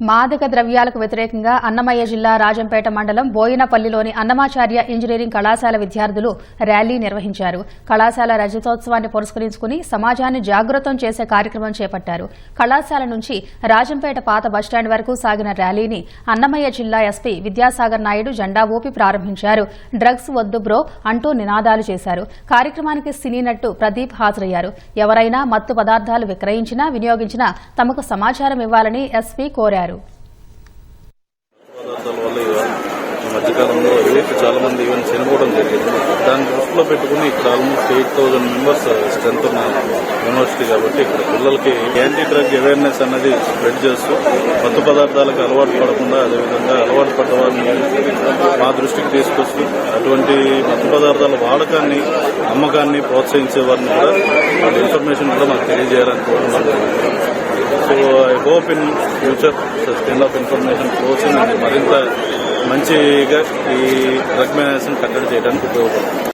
మాదక ద్రవ్యాలకు వ్యతిరేకంగా అన్నమయ్య జిల్లా రాజంపేట మండలం బోయినపల్లిలోని అన్నమాచార్య ఇంజనీరింగ్ కళాశాల విద్యార్థులు ర్యాలీ నిర్వహించారు. కళాశాల రజతోత్సవాన్ని పురస్కరించుకుని సమాజాన్ని జాగృతం చేసే కార్యక్రమం చేపట్టారు. కళాశాల నుంచి రాజంపేట పాత బస్టాండ్ వరకు సాగిన ర్యాలీని అన్నమయ్య జిల్లా ఎస్పీ విద్యాసాగర్ నాయుడు జెండా ఊపి ప్రారంభించారు. డ్రగ్స్ వద్దు బ్రో అంటూ నినాదాలు చేశారు. కార్యక్రమానికి సినీ నట్టు ప్రదీప్ హాజరయ్యారు. ఎవరైనా మత్తు పదార్థాలు విక్రయించినా వినియోగించినా తమకు సమాచారం ఇవ్వాలని ఎస్పీ కోరారు పదార్థాల వల్ల ఇవాళ ఈ మధ్యకాలంలో యూత్ చాలా మంది ఈవెన్ చనిపోవడం జరిగింది. దాన్ని దృష్టిలో పెట్టుకుని ఇక్కడ almost eight thousand members strength ఉన్న యూనివర్సిటీ కాబట్టి ఇక్కడ పిల్లలకి యాంటీ డ్రగ్ అవేర్నెస్ అనేది స్ప్రెడ్ చేస్తూ మత్తు పదార్థాలకు అలవాటు పడకుండా అదేవిధంగా అలవాటు పడ్డ వారిని మా దృష్టికి తీసుకొస్తూ అటువంటి మత్తు పదార్థాల వాడకాన్ని అమ్మకాన్ని ప్రోత్సహించే వారిని కూడా వాళ్ళ ఇన్ఫర్మేషన్ కూడా మాకు తెలియజేయాలని కోరుతున్నాను so I hope in future such kind of information కోసం మరింత మంచిగా ఈ డ్రగ్ మేనేజ్ని కట్టడి చేయడానికి ఉపయోగపడుతుంది.